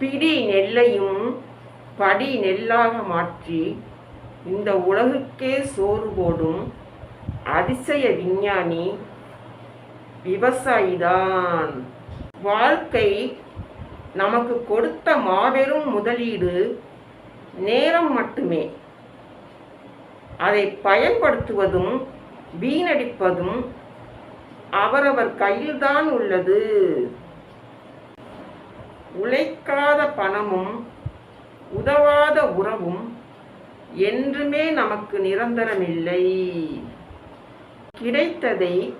பிடி நெல்லையும் படி நெல்லாக மாற்றி இந்த உலகுக்கே சோறு போடும் அதிசய விஞ்ஞானி விவசாயிதான். வாழ்க்கை நமக்கு கொடுத்த மாபெரும் முதலீடு நேரம் மட்டுமே. அதை பயன்படுத்துவதும் வீணடிப்பதும் அவரவர் கையில்தான் உள்ளது. உழைக்காத பணமும் உதவாத உறவும் என்றுமே நமக்கு நிரந்தரமில்லை. கிடைத்ததை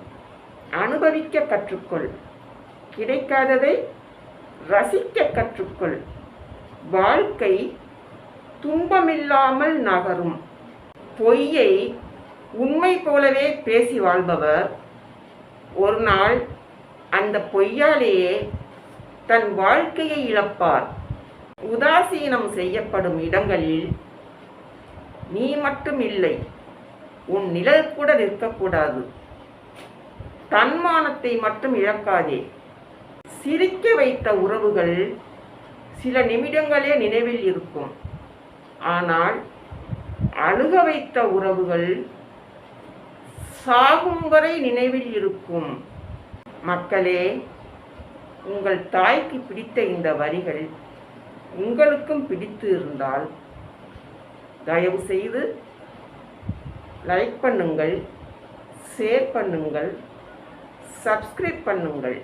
அனுபவிக்க கற்றுக்கொள். கிடைக்காததை ரசிக்க கற்றுக்கொள். வாழ்க்கை துன்பமில்லாமல் நகரும். பொய்யை உண்மை போலவே பேசி வாழ்பவர். ஒரு நாள் அந்த பொய்யாலேயே தன் வாழ்க்கையை இழப்பார். உதாசீனம் செய்யப்படும் இடங்களில் நீ மட்டும் இல்லை உன் நிழல் கூட நிற்கக்கூடாது. தன்மானத்தை மட்டும் இழக்காதே. சிரிக்க வைத்த உறவுகள் சில நிமிடங்களே நினைவில் இருக்கும். ஆனால் அழுக வைத்த உறவுகள் சாகும் வரை நினைவில் இருக்கும். மக்களே உங்கள் தாய்க்கு பிடித்த இந்த வரிகள் உங்களுக்கும் பிடித்து இருந்தால் தயவு செய்து லைக் பண்ணுங்கள் ஷேர் பண்ணுங்கள் சப்ஸ்கிரைப் பண்ணுங்கள்.